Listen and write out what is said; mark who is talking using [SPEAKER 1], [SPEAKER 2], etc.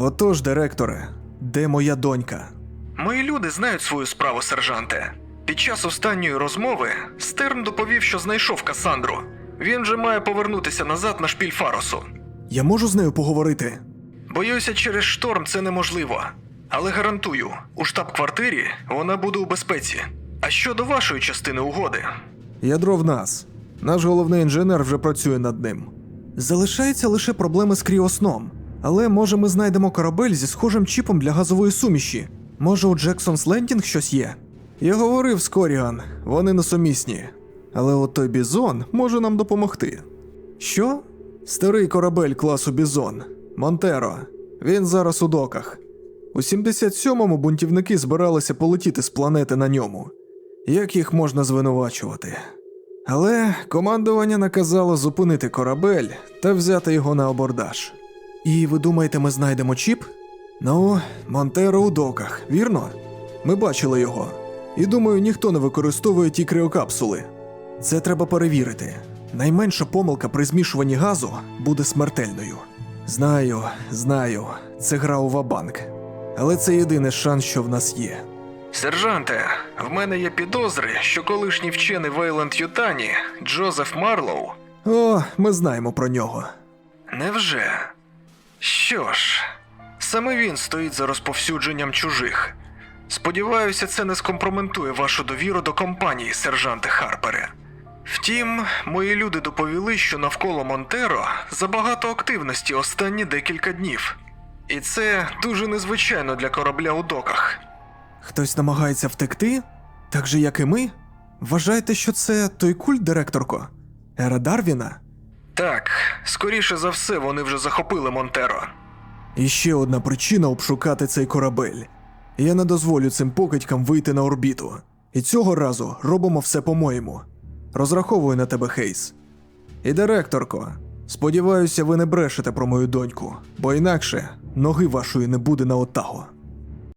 [SPEAKER 1] Отож, директоре, де моя донька?
[SPEAKER 2] Мої люди знають свою справу, сержанте. Під час останньої розмови Стерн доповів, що знайшов Касандру. Він же має повернутися назад на шпіль Фаросу.
[SPEAKER 1] Я можу з нею поговорити?
[SPEAKER 2] Боюся, через шторм це неможливо. Але гарантую, у штаб-квартирі вона буде у безпеці. А щодо вашої частини угоди,
[SPEAKER 1] Ядро в нас. Наш головний інженер вже працює над ним. Залишаються лише проблеми з кріосном. Але може ми знайдемо корабель зі схожим чіпом для газової суміші. Може, у Джексонс Лендінг щось є? Я говорив з Коріан, вони несумісні. Але от той бізон може нам допомогти. Що? Старий корабель класу Бізон. Монтеро. Він зараз у доках. У 77-му бунтівники збиралися полетіти з планети на ньому. Як їх можна звинувачувати? Але командування наказало зупинити корабель та взяти його на абордаж. І ви думаєте, ми знайдемо чіп? Ну, Монтеро у доках, вірно? Ми бачили його. І думаю, ніхто не використовує ті криокапсули. Це треба перевірити. Найменша помилка при змішуванні газу буде смертельною. Знаю, знаю, це гра у вабанк. Але це єдиний шанс, що в нас є.
[SPEAKER 2] сержанте, в мене є підозри, що колишній вчений Вейланд Ютані Джозеф Марлоу.
[SPEAKER 1] О, ми знаємо про нього.
[SPEAKER 2] Невже? Що ж, саме він стоїть за розповсюдженням чужих. Сподіваюся, це не скомпрометує вашу довіру до компанії, сержанте Харпере. Втім, мої люди доповіли, що навколо Монтеро забагато активності останні декілька днів. І це дуже незвичайно для корабля у доках.
[SPEAKER 1] Хтось намагається втекти? Так же, як і ми? Вважаєте, що це той культ, директорко? Ера Дарвіна?
[SPEAKER 2] Так, скоріше за все, вони вже захопили Монтеро.
[SPEAKER 1] І ще одна причина обшукати цей корабель. Я не дозволю цим покидькам вийти на орбіту. І цього разу робимо все по-моєму. Розраховую на тебе, Хейс. І директорко, сподіваюся, ви не брешете про мою доньку, бо інакше ноги вашої не буде на отаго.